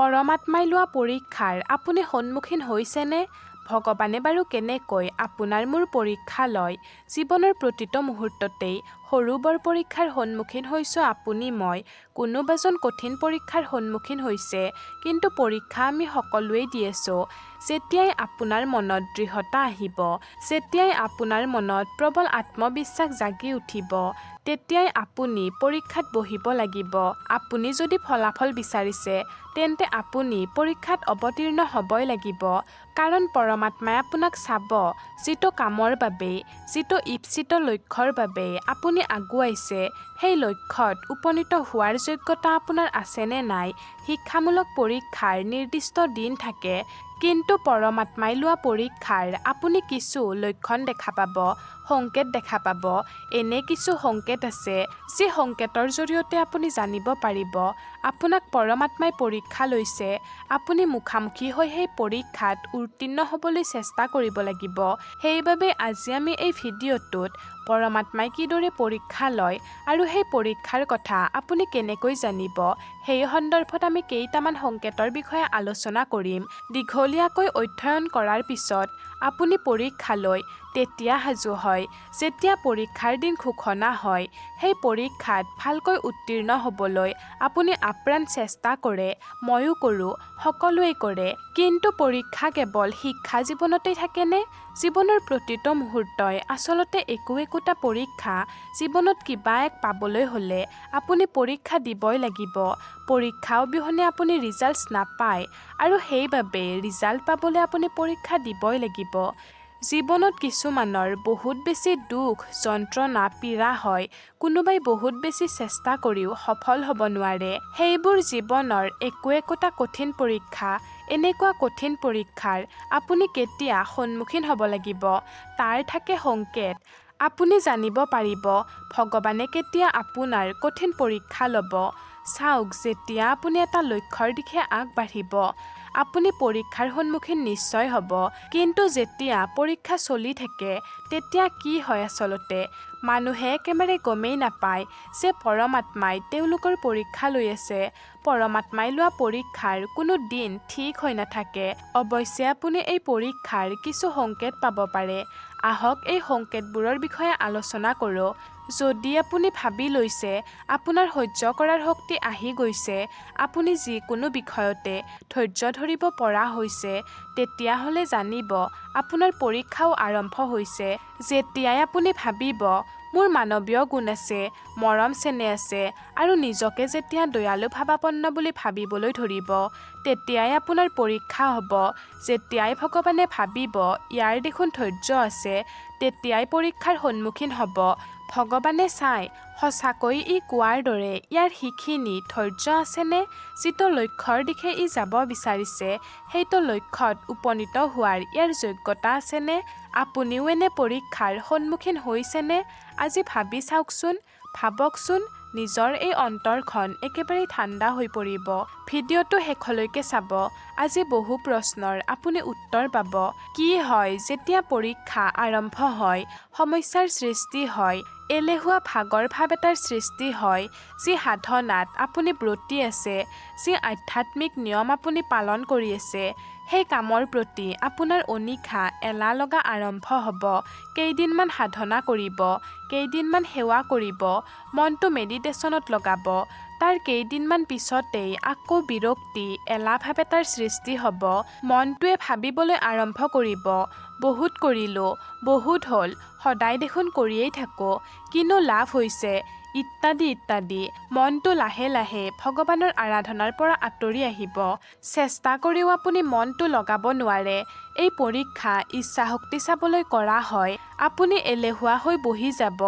পৰমাত্মাই লোৱা পৰীক্ষাৰ আপুনি সন্মুখীন হৈছেনে? ভগৱানে বাৰু কেনেকৈ আপোনাৰ মোৰ পৰীক্ষা লয়? জীৱনৰ প্ৰতিটো মুহূৰ্ততেই সৰু বৰ পৰীক্ষাৰ সন্মুখীন হৈছোঁ আপুনি মই। কোনোবাজন কঠিন পৰীক্ষাৰ সন্মুখীন হৈছে কিন্তু পৰীক্ষা আমি সকলোৱেই দি আছোঁ। যেতিয়াই আপোনাৰ মনত দৃঢ়তা আহিব যেতিয়াই আপোনাৰ মনত প্ৰবল আত্মবিশ্বাস জাগি উঠিব তেতিয়াই আপুনি পৰীক্ষাত বহিব লাগিব। আপুনি যদি ফলাফল বিচাৰিছে তেন্তে আপুনি পৰীক্ষাত অৱতীৰ্ণ হ'বই লাগিব। কাৰণ পৰমাত্মাই আপোনাক চাব যিটো কামৰ বাবে যিটো ঈপ্সিত লক্ষ্যৰ বাবে আপুনি আগুৱাইছে সেই লক্ষ্যত উপনীত হোৱাৰ যোগ্যতা আপোনাৰ আছেনে নাই শিক্ষামূলক পৰীক্ষাৰ নিৰ্দিষ্ট দিন থাকে কিন্তু পৰমাত্মাই লোৱা পৰীক্ষাৰ আপুনি কিছু লক্ষণ দেখা পাব, সংকেত দেখা পাব। এনে কিছু সংকেত আছে, যি সংকেতৰ জৰিয়তে আপুনি জানিব পাৰিব। আপোনাক পৰমাত্মাই পৰীক্ষা লৈছে। আপুনি মুখামুখি হৈ সেই পৰীক্ষাত উত্তীৰ্ণ হ'বলৈ চেষ্টা কৰিব লাগিব। সেইবাবে আজি আমি এই ভিডিঅ'টোত পৰমাত্মাই কিদৰে পৰীক্ষা লয় আৰু সেই পৰীক্ষাৰ কথা আপুনি কেনেকৈ জানিব, সেই সন্দৰ্ভত আমি কেইটামান সংকেতৰ বিষয়ে আলোচনা কৰিম। দীঘলীয়াকৈ অধ্যয়ন কৰাৰ পিছত আপুনি পৰীক্ষালৈ তেতিয়া সাজু হয়। যেতিয়া পৰীক্ষাৰ দিন ঘোষণা হয়, সেই পৰীক্ষাত ভালকৈ উত্তীৰ্ণ হ'বলৈ আপুনি আপ্ৰাণ চেষ্টা কৰে, ময়ো কৰোঁ, সকলোৱে কৰে। কিন্তু পৰীক্ষা কেৱল শিক্ষা জীৱনতেই থাকেনে? জীৱনৰ প্ৰতিটো মুহূৰ্তই আচলতে একো একোটা পৰীক্ষা। জীৱনত কিবা এক পাবলৈ হ'লে আপুনি পৰীক্ষা দিবই লাগিব। পৰীক্ষা অবিহনে আপুনি ৰিজাল্টছ নাপায় আৰু সেইবাবে ৰিজাল্ট পাবলৈ আপুনি পৰীক্ষা দিবই লাগিব। জীৱনত কিছুমানৰ বহুত বেছি দুখ যন্ত্ৰণা পীড়া হয় কোনোবাই বহুত বেছি চেষ্টা কৰিও সফল হ'ব নোৱাৰে। সেইবোৰ জীৱনৰ একো একোটা কঠিন পৰীক্ষা এনেকুৱা কঠিন পৰীক্ষাৰ আপুনি কেতিয়া সন্মুখীন হ'ব লাগিব তাৰ থাকে সংকেত। আপুনি জানিব পাৰিব ভগৱানে কেতিয়া আপোনাৰ কঠিন পৰীক্ষা ল'ব। চাওক যেতিয়া আপুনি এটা লক্ষ্যৰ দিশে আগবাঢ়িব আপুনি পৰীক্ষাৰ সন্মুখীন নিশ্চয় হ'ব। কিন্তু যেতিয়া পৰীক্ষা চলি থাকে তেতিয়া কি হয় আচলতে? মানুহে একেবাৰে গমেই নাপায় যে পৰমাত্মাই তেওঁলোকৰ পৰীক্ষা লৈ আছে। পৰমাত্মাই লোৱা পৰীক্ষাৰ কোনো দিন ঠিক হৈ নাথাকে। অৱশ্যে আপুনি এই পৰীক্ষাৰ কিছু সংকেত পাব পাৰে। আহক এই সংকেতবোৰৰ বিষয়ে আলোচনা কৰোঁ। যদি আপুনি ভাবি লৈছে আপোনাৰ সহ্য কৰাৰ শক্তি আহি গৈছে আপুনি যিকোনো বিষয়তে ধৈৰ্য ধৰিব পৰা হৈছে তেতিয়াহ'লে জানিব আপোনাৰ পৰীক্ষাও আৰম্ভ হৈছে যেতিয়াই আপুনি ভাবিব মোৰ মানৱীয় গুণ আছে মৰম চেনেহ আছে আৰু নিজকে যেতিয়া দয়ালু ভাৱাপন্ন বুলি ভাবিবলৈ ধৰিব তেতিয়াই আপোনাৰ পৰীক্ষা হ'ব। যেতিয়াই ভগৱানে ভাবিব ইয়াৰ দেখোন ধৈৰ্য আছে তেতিয়াই পৰীক্ষাৰ সন্মুখীন হ'ব ভগৱানে চাই সঁচাকৈ ই কোৱাৰ দৰে ইয়াৰ সিখিনি ধৈৰ্য আছেনে? যিটো লক্ষ্যৰ দিশে ই যাব বিচাৰিছে সেইটো লক্ষ্যত উপনীত হোৱাৰ ইয়াৰ যোগ্যতা আছেনে? আপুনিও এনে পৰীক্ষাৰ সন্মুখীন হৈছেনে? আজি ভাবি চাওকচোন ভাবকচোন নিজৰ এই অন্তৰখন একেবাৰে ঠাণ্ডা হৈ পৰিব। ভিডিঅ'টো শেষলৈকে চাব। আজি বহু প্ৰশ্নৰ আপুনি উত্তৰ পাব। কি হয় যেতিয়া পৰীক্ষা আৰম্ভ হয় সমস্যাৰ সৃষ্টি হয় এলেহুৱা ভাগৰ ভাৱ এটাৰ সৃষ্টি হয় যি সাধনাত আপুনি ব্ৰতী আছে যি আধ্যাত্মিক নিয়ম আপুনি পালন কৰি আছে সেই কামৰ প্ৰতি আপোনাৰ অনীখা এলাহ লগা আৰম্ভ হ'ব। কেইদিনমান সাধনা কৰিব কেইদিনমান সেৱা কৰিব মনটো মেডিটেশ্যনত লগাব। তাৰ কেইদিনমান পিছতেই আকৌ বিৰক্তি এলাহ ভাৱ এটাৰ সৃষ্টি হ'ব। মনটোৱে ভাবিবলৈ আৰম্ভ কৰিব। বহুত কৰিলোঁ, বহুত হ'ল, সদায় দেখোন কৰিয়েই থাকোঁ, কিনো লাভ হৈছে, ইত্যাদি ইত্যাদি। মনটো লাহে লাহে ভগৱানৰ আৰাধনাৰ পৰা আঁতৰি আহিব। চেষ্টা কৰিও আপুনি মনটো লগাব নোৱাৰে। এই পৰীক্ষা ইচ্ছাশক্তি চাবলৈ কৰা হয়। আপুনি এলেহুৱা হৈ বহি যাব,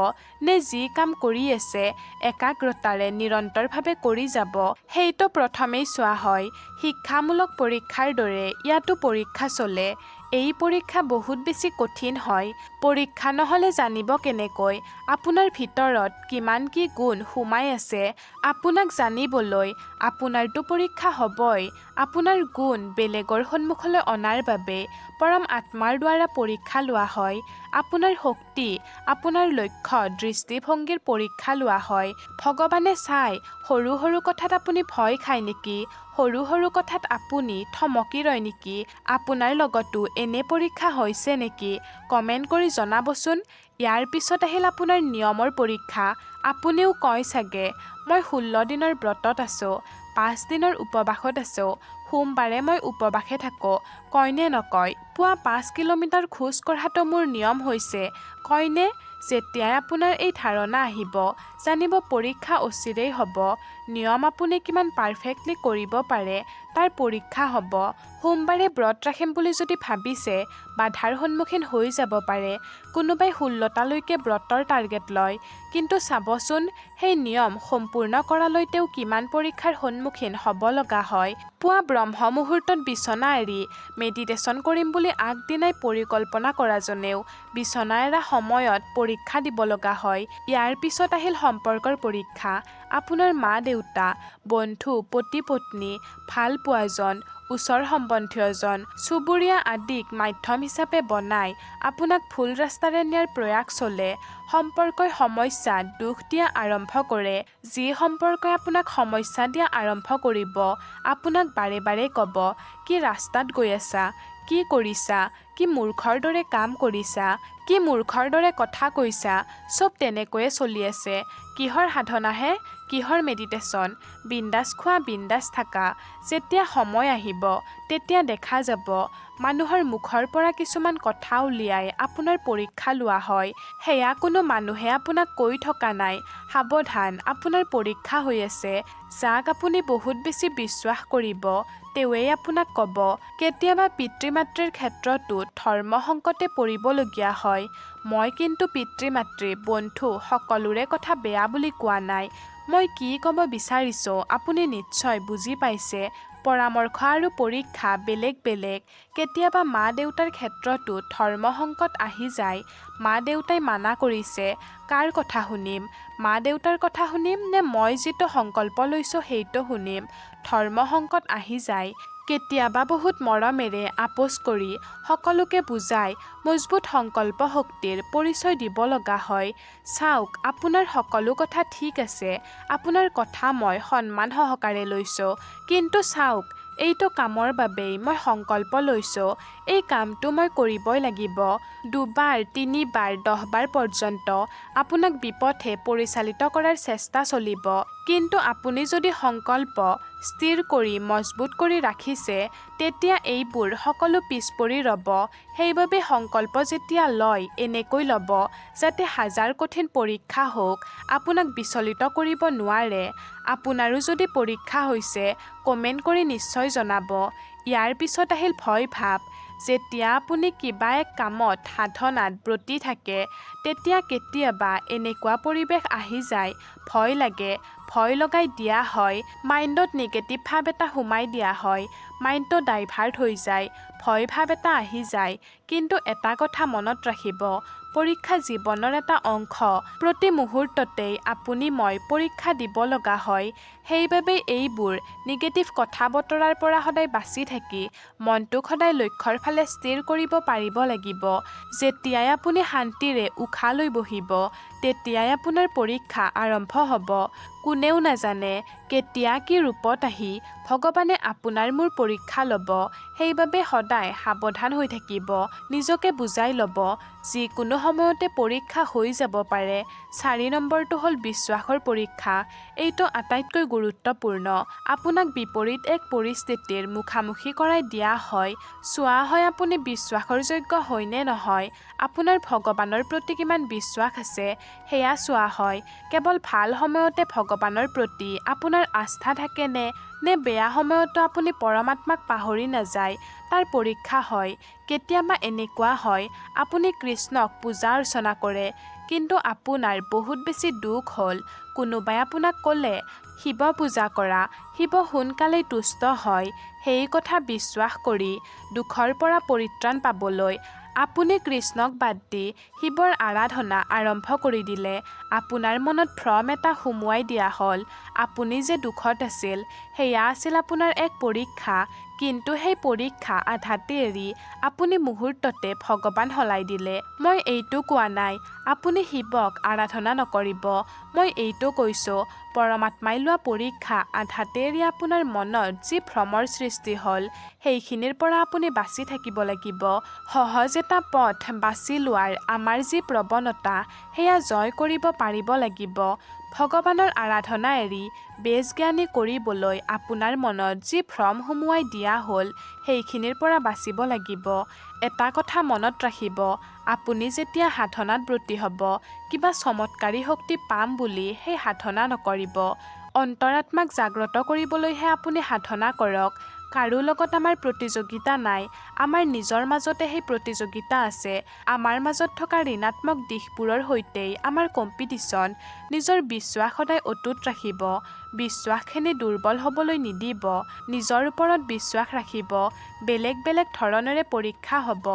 নে যি কাম কৰি আছে, একাগ্ৰতাৰে নিৰন্তৰভাৱে কৰি যাব। সেইটো প্ৰথমেই চোৱা হয়। শিক্ষামূলক পৰীক্ষাৰ দৰে ইয়াতো পৰীক্ষা চলে। এই পৰীক্ষা বহুত বেছি কঠিন হয়। পৰীক্ষা নহ'লে জানিব কেনেকৈ? আপোনাৰ ভিতৰত কিমান কি গুণ সোমাই আছে? আপোনাক জানিবলৈ আপোনাৰতো পৰীক্ষা হ'বই। আপোনাৰ গুণ বেলেগৰ সন্মুখলৈ অনাৰ বাবে পৰম আত্মাৰ দ্বাৰা পৰীক্ষা লোৱা হয়। আপোনাৰ শক্তি আপোনাৰ লক্ষ্য দৃষ্টিভংগীৰ পৰীক্ষা লোৱা হয়। ভগৱানে চাই সৰু সৰু কথাত আপুনি ভয় খায় নেকি? সৰু সৰু কথাত আপুনি থমকি ৰয় নেকি? আপোনাৰ লগতো এনে পৰীক্ষা হৈছে নেকি? কমেণ্ট কৰি জনাবচোন। ইয়াৰ পিছত আহিল আপোনাৰ নিয়মৰ পৰীক্ষা। আপুনিও কয় চাগে মই ষোল্ল দিনৰ ব্ৰতত আছোঁ। পাঁচ দিনৰ উপবাসত আছোঁ। সোমবাৰে মই উপবাসে থাকোঁ। কয়নে নকয়, পুৱা পাঁচ কিলোমিটাৰ খোজ কঢ়াটো মোৰ নিয়ম হৈছে। কয়নে যেতিয়াই আপোনাৰ এই ধাৰণা আহিব, জানিব পৰীক্ষা অচিৰেই হ'ব। নিয়ম আপুনি কিমান পাৰফেক্টলি কৰিব পাৰে তাৰ পৰীক্ষা হ'ব। সোমবাৰে ব্ৰত ৰাখিম বুলি যদি ভাবিছে বাধাৰ সন্মুখীন হৈ যাব পাৰে। কোনোবাই ষোল্লটালৈকে ব্ৰতৰ টাৰ্গেট লয়। কিন্তু চাবচোন সেই নিয়ম সম্পূৰ্ণ কৰালৈ তেওঁ কিমান পৰীক্ষাৰ সন্মুখীন হ'ব লগা হয়। পুৱা ব্ৰহ্ম মুহূৰ্তত বিচনা এৰি মেডিটেশ্যন কৰিম বুলি আগদিনাই পৰিকল্পনা কৰাজনেও বিচনা এৰা সময়ত পৰীক্ষা দিব লগা হয়। ইয়াৰ পিছত আহিল সম্পৰ্কৰ পৰীক্ষা। আপোনাৰ মা দেউতা বন্ধু পতি পত্নী ভাল পোৱাজন ওচৰ সম্বন্ধীয়জন চুবুৰীয়া আদিক মাধ্যম হিচাপে বনাই আপোনাক ভুল ৰাস্তাৰে নিয়াৰ প্ৰয়াস চলে সম্পৰ্কই সমস্যা দুখ দিয়া আৰম্ভ কৰে। যি সম্পৰ্কই আপোনাক সমস্যা দিয়া আৰম্ভ কৰিব আপোনাক বাৰে বাৰে ক'ব কি ৰাস্তাত গৈ আছা? কি কৰিছা? কি মূৰ্খৰ দৰে কাম কৰিছা? কি মূৰ্খৰ দৰে কথা কৈছা? চব তেনেকৈয়ে চলি আছে। কিহৰ সাধনাহে কিহৰ মেডিটেশ্যন বিন্দাছ খোৱা বিন্দাছ থাকা। যেতিয়া সময় আহিব তেতিয়া দেখা যাব। মানুহৰ মুখৰ পৰা কিছুমান কথা উলিয়াই আপোনাৰ পৰীক্ষা লোৱা হয়। সেয়া কোনো মানুহে আপোনাক কৈ থকা নাই। সাৱধান আপোনাৰ পৰীক্ষা হৈ আছে। যাক আপুনি বহুত বেছি বিশ্বাস কৰিব তেৱেই আপোনাক ক'ব কেতিয়াবা পিতৃ মাতৃৰ ক্ষেত্ৰতো ধৰ্ম সংকটে পৰিবলগীয়া হয়। মই কিন্তু পিতৃ মাতৃ বন্ধু সকলোৰে কথা বেয়া বুলি কোৱা নাই। মই কি ক'ব বিচাৰিছোঁ আপুনি নিশ্চয় বুজি পাইছে। পৰামৰ্শ আৰু পৰীক্ষা বেলেগ বেলেগ। কেতিয়াবা মা দেউতাৰ ক্ষেত্ৰতো ধৰ্ম সংকট আহি যায়। মা দেউতাই মানা কৰিছে। কাৰ কথা শুনিম? মা দেউতাৰ কথা শুনিম নে মই যিটো সংকল্প লৈছোঁ সেইটো শুনিম? ধৰ্ম সংকট আহি যায়। কেতিয়াবা বহুত মৰমেৰে আপোচ কৰি সকলোকে বুজাই মজবুত সংকল্প শক্তিৰ পৰিচয় দিব লগা হয়। চাওক আপোনাৰ সকলো কথা ঠিক আছে আপোনাৰ কথা মই সন্মান সহকাৰে লৈছোঁ। কিন্তু চাওক এইটো কামৰ বাবেই মই সংকল্প লৈছোঁ এই কামটো মই কৰিবই লাগিব। দুবাৰ তিনিবাৰ দহবাৰ পৰ্যন্ত আপোনাক বিপথে পৰিচালিত কৰাৰ চেষ্টা চলিব। কিন্তু আপুনি যদি সংকল্প স্থিৰ কৰি মজবুত কৰি ৰাখিছে, তেতিয়া এইবোৰ সকলো পিছ পৰি ৰ'ব। সেইবাবে সংকল্প যেতিয়া লয়, এনেকৈ ল'ব যাতে হাজাৰ কঠিন পৰীক্ষা হওক, আপোনাক বিচলিত কৰিব নোৱাৰে। আপোনাৰো যদি পৰীক্ষা হৈছে, কমেণ্ট কৰি নিশ্চয় জনাব। ইয়াৰ পিছত আহিল ভয় ভাৱ যেতিয়া আপুনি কিবা এক কামত সাধনাত ব্ৰতী থাকে, তেতিয়া কেতিয়াবা এনেকুৱা পৰিৱেশ আহি যায়, ভয় লাগে ভয় লগাই দিয়া হয় মাইণ্ডত নিগেটিভ ভাৱ এটা সোমাই দিয়া হয় মাইণ্ডটো ডাইভাৰ্ট হৈ যায় ভয় ভাৱ এটা আহি যায় কিন্তু এটা কথা মনত ৰাখিব পৰীক্ষা জীৱনৰ এটা অংশ। প্ৰতি মুহূৰ্ততেই আপুনি মই পৰীক্ষা দিব লগা হয়। সেইবাবে এইবোৰ নিগেটিভ কথা বতৰাৰ পৰা সদায় বাচি থাকি মনটোক সদায় লক্ষ্যৰ ফালে স্থিৰ কৰিব পাৰিব লাগিব। যেতিয়াই আপুনি শান্তিৰে উশাহ লৈ বহিব, তেতিয়াই আপোনাৰ পৰীক্ষা আৰম্ভ হ'ব। কোনেও নাজানে কেতিয়া কি ৰূপত আহি ভগৱানে আপোনাৰ মোৰ পৰীক্ষা ল'ব সেইবাবে সদায় সাৱধান হৈ থাকিব নিজকে বুজাই ল'ব যিকোনো সময়তে পৰীক্ষা হৈ যাব পাৰে। চাৰি নম্বৰটো হ'ল বিশ্বাসৰ পৰীক্ষা এইটো আটাইতকৈ গুৰুত্বপূৰ্ণ। আপোনাক বিপৰীত এক পৰিস্থিতিৰ মুখামুখি কৰাই দিয়া হয়। চোৱা হয় আপুনি বিশ্বাসৰ যোগ্য হয়নে নহয় আপোনাৰ ভগৱানৰ প্ৰতি কিমান বিশ্বাস আছে সেয়া চোৱা হয়। কেৱল ভাল সময়তে ভগৱানৰ প্ৰতি আপোনাৰ আস্থা থাকেনে নে বেয়া সময়তো আপুনি পৰমাত্মাক পাহৰি নাযায় তাৰ পৰীক্ষা হয় কেতিয়াবা এনেকুৱা হয় আপুনি কৃষ্ণক পূজা অৰ্চনা কৰে কিন্তু আপোনাৰ বহুত বেছি দুখ হ'ল কোনোবাই আপোনাক ক'লে শিৱ পূজা কৰা শিৱ সোনকালেই তুষ্ট হয় সেই কথা বিশ্বাস কৰি দুখৰ পৰা পৰিত্ৰাণ পাবলৈ আপুনি কৃষ্ণক বাদ দি শিৱৰ আৰাধনা আৰম্ভ কৰি দিলে। আপোনাৰ মনত ভ্ৰম এটা সুমুৱাই দিয়া হ'ল। আপুনি যে দুখত আছিল, সেয়া আছিল আপোনাৰ এক পৰীক্ষা। কিন্তু সেই পৰীক্ষা আধাতে এৰি আপুনি মুহূৰ্ততে ভগৱান সলাই দিলে। মই এইটো কোৱা নাই আপুনি শিৱক আৰাধনা নকৰিব। মই এইটো কৈছোঁ পৰমাত্মাই লোৱা পৰীক্ষা আধাতে এৰি আপোনাৰ মনত যি ভ্ৰমৰ সৃষ্টি হ'ল সেইখিনিৰ পৰা আপুনি বাচি থাকিব লাগিব। সহজ এটা পথ বাছি লোৱাৰ আমাৰ যি প্ৰৱণতা সেয়া জয় কৰিব পাৰিব লাগিব। ভগৱানৰ আৰাধনা এৰি বেজ জ্ঞানী কৰিবলৈ আপোনাৰ মনত যি ভ্ৰম সুমুৱাই দিয়া হ'ল সেইখিনিৰ পৰা বাচিব লাগিব। এটা কথা মনত ৰাখিব আপুনি যেতিয়া সাধনাত ব্ৰতী হ'ব কিবা চমৎকাৰী শক্তি পাম বুলি সেই সাধনা নকৰিব। অন্তৰাত্মাক জাগ্ৰত কৰিবলৈহে আপুনি সাধনা কৰক কাৰো লগত আমাৰ প্ৰতিযোগিতা নাই আমাৰ নিজৰ মাজতে সেই প্ৰতিযোগিতা আছে। আমাৰ মাজত থকা ঋণাত্মক দিশবোৰৰ সৈতেই আমাৰ কম্পিটিশ্যন নিজৰ বিশ্বাস সদায় অটুট ৰাখিব। বিশ্বাসখিনি দুৰ্বল হ'বলৈ নিদিব নিজৰ ওপৰত বিশ্বাস ৰাখিব বেলেগ বেলেগ ধৰণেৰে পৰীক্ষা হ'ব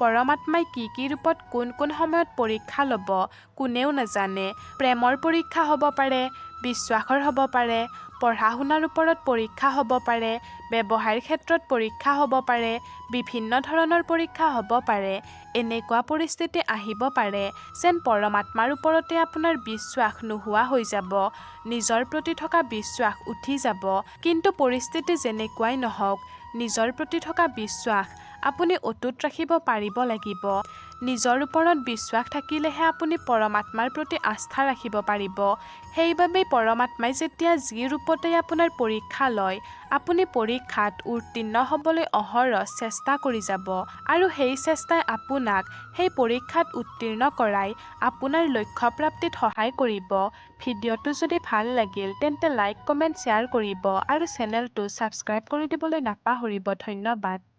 পৰমাত্মাই কি কি ৰূপত কোন কোন সময়ত পৰীক্ষা ল'ব কোনেও নাজানে প্ৰেমৰ পৰীক্ষা হ'ব পাৰে বিশ্বাসৰ হ'ব পাৰে পঢ়া শুনাৰ ওপৰত পৰীক্ষা হ'ব পাৰে ব্যৱসায়ৰ ক্ষেত্ৰত পৰীক্ষা হ'ব পাৰে বিভিন্ন ধৰণৰ পৰীক্ষা হ'ব পাৰে এনেকুৱা পৰিস্থিতি আহিব পাৰে যেন পৰমাত্মাৰ ওপৰতে আপোনাৰ বিশ্বাস নোহোৱা হৈ যাব নিজৰ প্ৰতি থকা বিশ্বাস উঠি যাব কিন্তু পৰিস্থিতি যেনেকুৱাই নহওক নিজৰ প্ৰতি থকা বিশ্বাস আপুনি অটুট ৰাখিব পাৰিব লাগিব। নিজৰ ওপৰত বিশ্বাস থাকিলেহে আপুনি পৰমাত্মাৰ প্ৰতি আস্থা ৰাখিব পাৰিব। সেইবাবেই পৰমাত্মাই যেতিয়া যি ৰূপতেই আপোনাৰ পৰীক্ষা লয় আপুনি পৰীক্ষাত উত্তীৰ্ণ হ'বলৈ অহৰহ চেষ্টা কৰি যাব আৰু সেই চেষ্টাই আপোনাক সেই পৰীক্ষাত উত্তীৰ্ণ কৰাই আপোনাৰ লক্ষ্য প্ৰাপ্তিত সহায় কৰিব। ভিডিঅ'টো যদি ভাল লাগিল তেন্তে লাইক কমেণ্ট শ্বেয়াৰ কৰিব আৰু চেনেলটো ছাবস্ক্ৰাইব কৰি দিবলৈ নাপাহৰিব। ধন্যবাদ।